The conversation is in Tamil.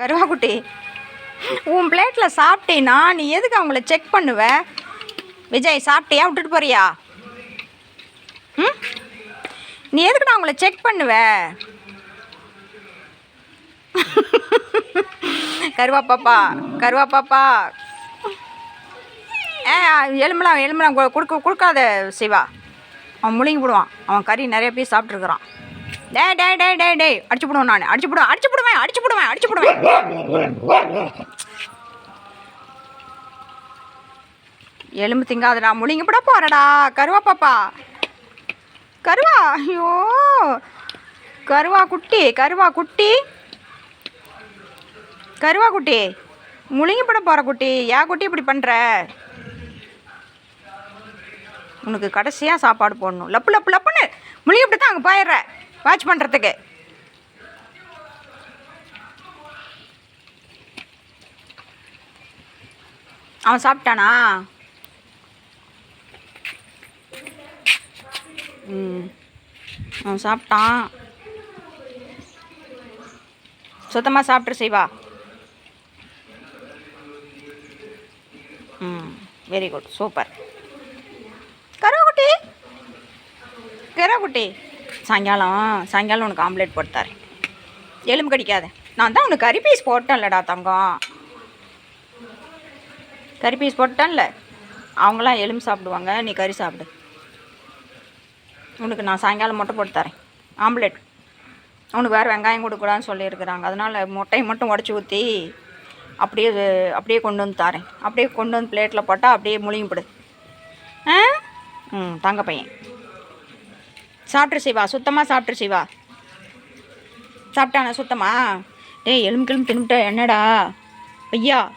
கருவாக்குட்டி உன் பிளேட்டில் சாப்பிட்டேன்னா நீ எதுக்கு அவங்கள செக் பண்ணுவ? விஜய் சாப்பிட்டியா? விட்டுட்டு போறியா? ம்? நீ எதுக்குடா அவங்கள செக் பண்ணுவ? கருவா பாப்பா கருவா பாப்பா. ஏ எலும்பலாம் எலும்பலாம் கொடுக்க கொடுக்காத சிவா. அவன் முழுங்கி விடுவான் அவன் கறி நிறைய பீஸ் சாப்பிட்ருக்குறான் டே டே டேய் டேய் டே அடிச்சு போடுவேன் நான். அடிச்சு போடுவேன் அடிச்சு போடுவேன் அடிச்சு போடுவேன் அடிச்சு போடுவேன். எலும்பு திங்காதடா முழுங்கி விட போறடா. கருவா பாப்பா. கருவா ஐயோ. கருவா குட்டி கருவா குட்டி. கருவா குட்டி முழுங்கி பட போகிற குட்டி. ஏன் குட்டி இப்படி பண்ணுற உனக்கு கடைசியாக சாப்பாடு போடணும். லப்பு லப்பு லப்புன்னு. முழுங்கி இப்படி தான் அங்கே போயிடுற. வாட்ச் பண்ணுறதுக்கு அவன் சாப்பிட்டானா? ம். அவன் சாப்பிட்டான். சுத்தமாக சாப்பிட்டு செய்வா ம் வெரி குட் சூப்பர் கருவாக்குட்டி கருவாக்குட்டி சாயங்காலம் சாயங்காலம் உனக்கு ஆம்லேட் போட்டு எலும்பு கடிக்காத. நான் தான் உனக்கு கறி பீஸ் போட்டேன்லடா தங்கம். கறி பீஸ் போட்டேன்ல. அவங்களாம் எலும்பு சாப்பிடுவாங்க நீ கறி சாப்பிடு. உனக்கு நான் சாயங்காலம் மட்டும் போட்டு தரேன். ஆம்லேட். அவனுக்கு வேறு வெங்காயம் கொடுக்கூடாதுன்னு சொல்லியிருக்கிறாங்க. அதனால் முட்டையை மட்டும் உடச்சி ஊற்றி அப்படியே அப்படியே கொண்டு வந்து தரேன். அப்படியே கொண்டு வந்து பிளேட்டில் போட்டால் அப்படியே முழுங்கிப்பிடு ஆ? ம் தங்க பையன். சாப்பிட்ரு சிவா சுத்தமாக சாப்பிட்ரு சிவா. சாப்பிட்டானா சுத்தமா? டேய் எலும்பு கிளம்பு தின்னுட்ட என்னடா? ஐயா